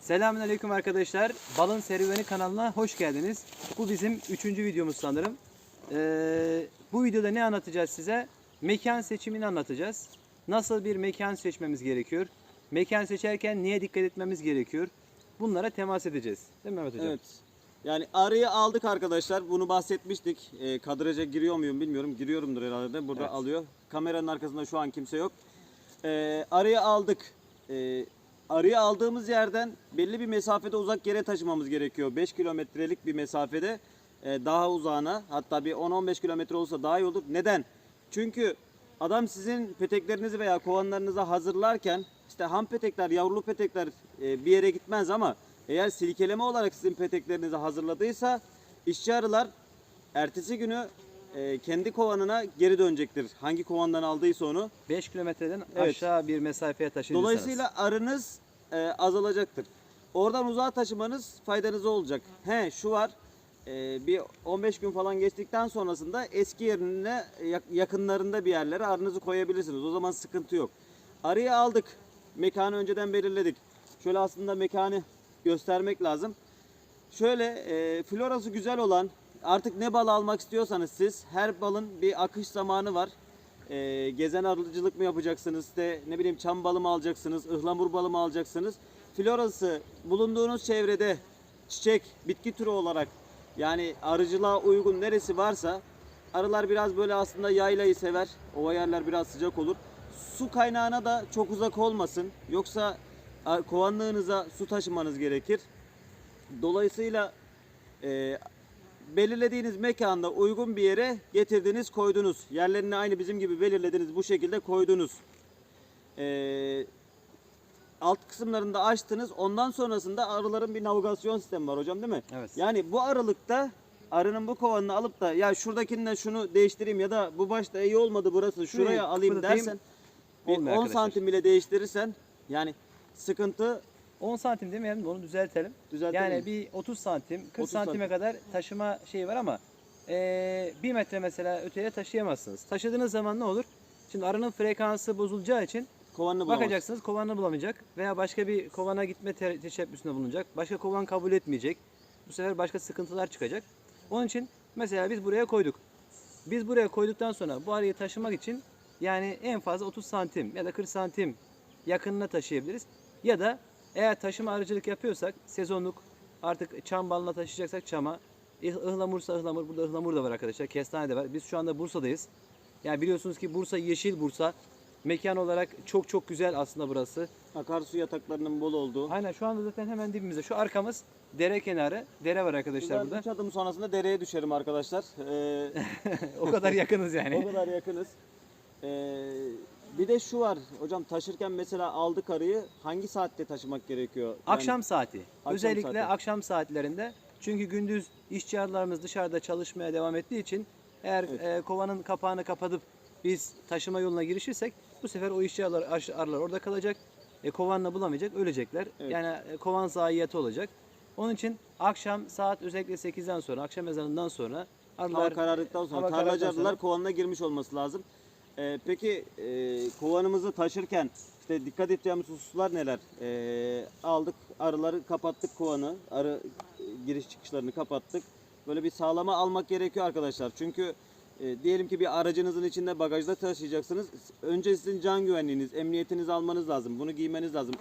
Selamünaleyküm arkadaşlar. Balın Serüveni kanalına hoş geldiniz. Bu bizim üçüncü videomuz sanırım. Ee, bu videoda ne anlatacağız size? Mekan seçimini anlatacağız. Nasıl bir mekan seçmemiz gerekiyor? Mekan seçerken niye dikkat etmemiz gerekiyor? Bunlara temas edeceğiz. Değil mi Mehmet Hocam? Evet. Yani arıyı aldık arkadaşlar. Bunu bahsetmiştik. E, kadraja giriyor muyum bilmiyorum. Giriyorumdur herhalde. Burada Evet. alıyor. Kameranın arkasında şu an kimse yok. E, arıyı aldık. E, arıyı aldığımız yerden belli bir mesafede uzak yere taşımamız gerekiyor. 5 kilometrelik bir mesafede e, daha uzağına hatta bir 10-15 kilometre olsa daha iyi olur. Neden? Çünkü adam sizin peteklerinizi veya kovanlarınızı hazırlarken işte ham petekler, yavrulu petekler e, bir yere gitmez ama eğer silkeleme olarak sizin peteklerinizi hazırladıysa işçi arılar ertesi günü e, kendi kovanına geri dönecektir. Hangi kovandan aldıysa onu. 5 kilometreden Evet. aşağı bir mesafeye taşıyırsanız. Dolayısıyla arınız e, azalacaktır. Oradan uzağa taşımanız faydanıza olacak. He şu var. e, bir 15 gün falan geçtikten sonrasında eski yerine yak- yakınlarında bir yerlere arınızı koyabilirsiniz. O zaman sıkıntı yok. Arıyı aldık. Mekanı önceden belirledik. Şöyle aslında mekanı göstermek lazım. Şöyle e, florası güzel olan artık ne bal almak istiyorsanız siz her balın bir akış zamanı var. E, gezen arıcılık mı yapacaksınız işte ne bileyim çam balı mı alacaksınız ıhlamur balı mı alacaksınız. Florası bulunduğunuz çevrede çiçek bitki türü olarak yani arıcılığa uygun neresi varsa arılar biraz böyle aslında yaylayı sever. Ova yerler biraz sıcak olur. Su kaynağına da çok uzak olmasın. Yoksa kovanlığınıza su taşımanız gerekir. Dolayısıyla e, belirlediğiniz mekanda uygun bir yere getirdiniz koydunuz. Yerlerini aynı bizim gibi belirlediniz bu şekilde koydunuz. E, alt kısımlarını da açtınız. Ondan sonrasında arıların bir navigasyon sistemi var hocam değil mi? Evet. Yani bu aralıkta arının bu kovanını alıp da ya şuradakinden şunu değiştireyim ya da bu başta iyi olmadı burası şuraya Şurayı alayım kıpırdatayım. dersen bir 10 Olmuyor arkadaşlar. santim bile değiştirirsen yani sıkıntı 10 santim demeyelim de onu düzeltelim. Düzeltelim Yani bir 30 santim, 40 30 santime santim. kadar taşıma şeyi var ama eee 1 metre mesela öteye taşıyamazsınız. Taşıdığınız zaman ne olur? Şimdi arının frekansı bozulacağı için kovanını bulamaz. bakacaksınız kovanını bulamayacak veya başka bir kovana gitme te- teşebbüsünde bulunacak. Başka kovan kabul etmeyecek. Bu sefer başka sıkıntılar çıkacak. Onun için mesela biz buraya koyduk. Biz buraya koyduktan sonra bu arıyı taşımak için yani en fazla 30 santim ya da 40 santim yakınına taşıyabiliriz. Ya da eğer taşıma arıcılık yapıyorsak sezonluk artık çam balına taşıyacaksak çama, ıhlamursa ıhlamur, burada ıhlamur da var arkadaşlar, kestane de var. Biz şu anda Bursa'dayız. Yani biliyorsunuz ki Bursa yeşil Bursa. Mekan olarak çok çok güzel aslında burası. Akarsu yataklarının bol olduğu. Aynen şu anda zaten hemen dibimizde. Şu arkamız dere kenarı. Dere var arkadaşlar Şuradan burada. üç adım sonrasında dereye düşerim arkadaşlar. Ee, o kadar yakınız o yani. kadar yakınız. Ee, bir de şu var hocam taşırken mesela aldık arıyı hangi saatte taşımak gerekiyor? Yani Akşam saati. Akşam Özellikle saati. akşam saatlerinde. Çünkü gündüz işçi arılarımız dışarıda çalışmaya devam ettiği için eğer Evet. e, kovanın kapağını kapatıp biz taşıma yoluna girişirsek bu sefer o işçi arılar, arı- arılar orada kalacak. E, kovanla bulamayacak, ölecekler. Evet. Yani e, kovan zayiatı olacak. Onun için akşam saat özellikle 8'den sonra, akşam ezanından sonra arılar hava karardıktan sonra hava tarlacı arılar kovanına girmiş olması lazım. Ee, peki e, kovanımızı taşırken işte dikkat edeceğimiz hususlar neler? Ee, aldık arıları kapattık kovanı, arı e, giriş çıkışlarını kapattık. Böyle bir sağlama almak gerekiyor arkadaşlar. Çünkü e, diyelim ki bir aracınızın içinde bagajda taşıyacaksınız. Önce sizin can güvenliğiniz, emniyetinizi almanız lazım. Bunu giymeniz lazım.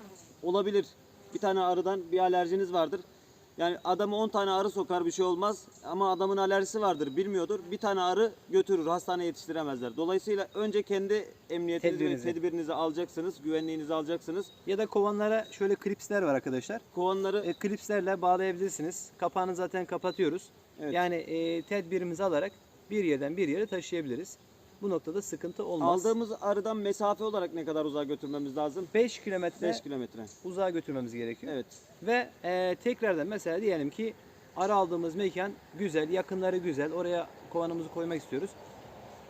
Olabilir. Bir tane arıdan bir alerjiniz vardır. Yani adamı 10 tane arı sokar bir şey olmaz ama adamın alerjisi vardır bilmiyordur. Bir tane arı götürür hastaneye yetiştiremezler. Dolayısıyla önce kendi emniyetinizi Tedbirinizi. ve tedbirinizi alacaksınız, güvenliğinizi alacaksınız. ya da kovanlara şöyle klipsler var arkadaşlar. Kovanları E, klipslerle bağlayabilirsiniz. Kapağını zaten kapatıyoruz. Evet. Yani e, tedbirimizi alarak bir yerden bir yere taşıyabiliriz. Bu noktada sıkıntı olmaz. aldığımız arıdan mesafe olarak ne kadar uzağa götürmemiz lazım? 5 kilometre 5 kilometre. uzağa götürmemiz gerekiyor. Evet. Ve e, tekrardan mesela diyelim ki ara aldığımız mekan güzel, yakınları güzel. Oraya kovanımızı koymak istiyoruz.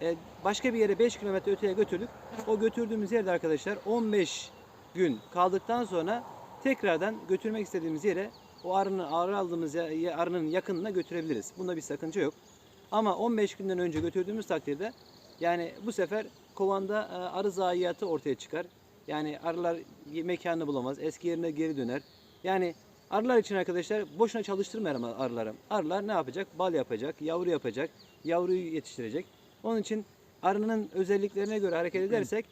E, başka bir yere 5 kilometre öteye götürdük. O götürdüğümüz yerde arkadaşlar 15 gün kaldıktan sonra tekrardan götürmek istediğimiz yere o arının arı aldığımız arının yakınına götürebiliriz. Bunda bir sakınca yok. Ama 15 günden önce götürdüğümüz takdirde yani bu sefer kovanda e, arı zayiatı ortaya çıkar. Yani arılar mekanını bulamaz, eski yerine geri döner. Yani arılar için arkadaşlar boşuna çalıştırmayalım arıları. Arılar ne yapacak? Bal yapacak, yavru yapacak, yavruyu yetiştirecek. Onun için arının özelliklerine göre hareket edersek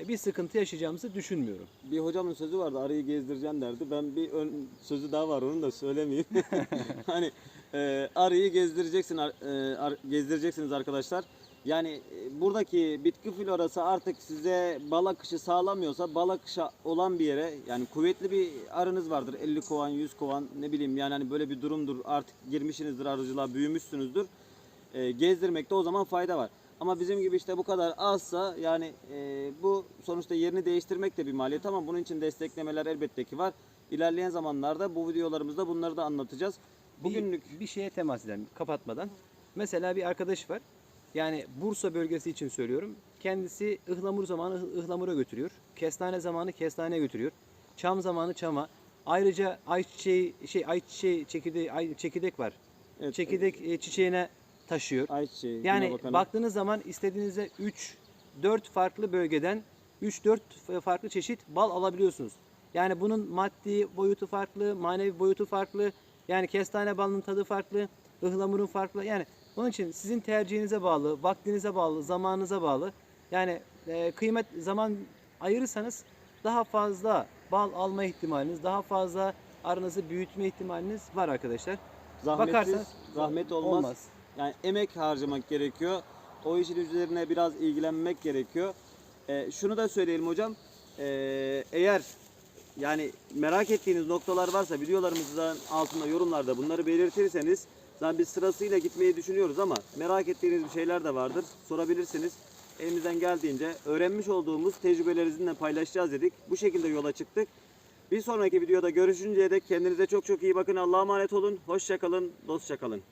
e, bir sıkıntı yaşayacağımızı düşünmüyorum. Bir hocamın sözü vardı arıyı gezdireceğim derdi. Ben bir ön, sözü daha var onu da söylemeyeyim. hani e, arıyı gezdireceksin ar- e, ar- gezdireceksiniz arkadaşlar. Yani e, buradaki bitki florası artık size bal akışı sağlamıyorsa bal akışı olan bir yere yani kuvvetli bir arınız vardır. 50 kovan, 100 kovan ne bileyim yani hani böyle bir durumdur. Artık girmişsinizdir arıcılığa, büyümüşsünüzdür. E, gezdirmekte o zaman fayda var. Ama bizim gibi işte bu kadar azsa yani e, bu sonuçta yerini değiştirmek de bir maliyet ama bunun için desteklemeler elbette ki var. İlerleyen zamanlarda bu videolarımızda bunları da anlatacağız. Bugünlük bir, bir şeye temas edelim kapatmadan. Mesela bir arkadaş var. Yani Bursa bölgesi için söylüyorum. Kendisi ıhlamur zamanı ıh- ıhlamura götürüyor. Kestane zamanı kestaneye götürüyor. Çam zamanı çama. Ayrıca ayçiçeği şey ayçiçeği çekirdeği ay, çekirdek var. Evet, çekirdek e, çiçeğine taşıyor. ayçiçeği, Yani baktığınız zaman istediğinizde 3 4 farklı bölgeden 3 4 farklı çeşit bal alabiliyorsunuz. Yani bunun maddi boyutu farklı, manevi boyutu farklı. Yani kestane balının tadı farklı, ıhlamurun farklı. Yani onun için sizin tercihinize bağlı, vaktinize bağlı, zamanınıza bağlı. Yani e, kıymet zaman ayırırsanız daha fazla bal alma ihtimaliniz, daha fazla aranızı büyütme ihtimaliniz var arkadaşlar. Zahmetsiz, Bakarsanız zahmet olmaz. olmaz. Yani emek harcamak gerekiyor. O işin üzerine biraz ilgilenmek gerekiyor. Ee, şunu da söyleyelim hocam. Ee, eğer yani merak ettiğiniz noktalar varsa videolarımızın altında yorumlarda bunları belirtirseniz zaten biz sırasıyla gitmeyi düşünüyoruz ama merak ettiğiniz bir şeyler de vardır. Sorabilirsiniz. Elimizden geldiğince öğrenmiş olduğumuz tecrübelerinizle paylaşacağız dedik. Bu şekilde yola çıktık. Bir sonraki videoda görüşünceye dek kendinize çok çok iyi bakın. Allah'a emanet olun. Hoşça kalın. Dostça kalın.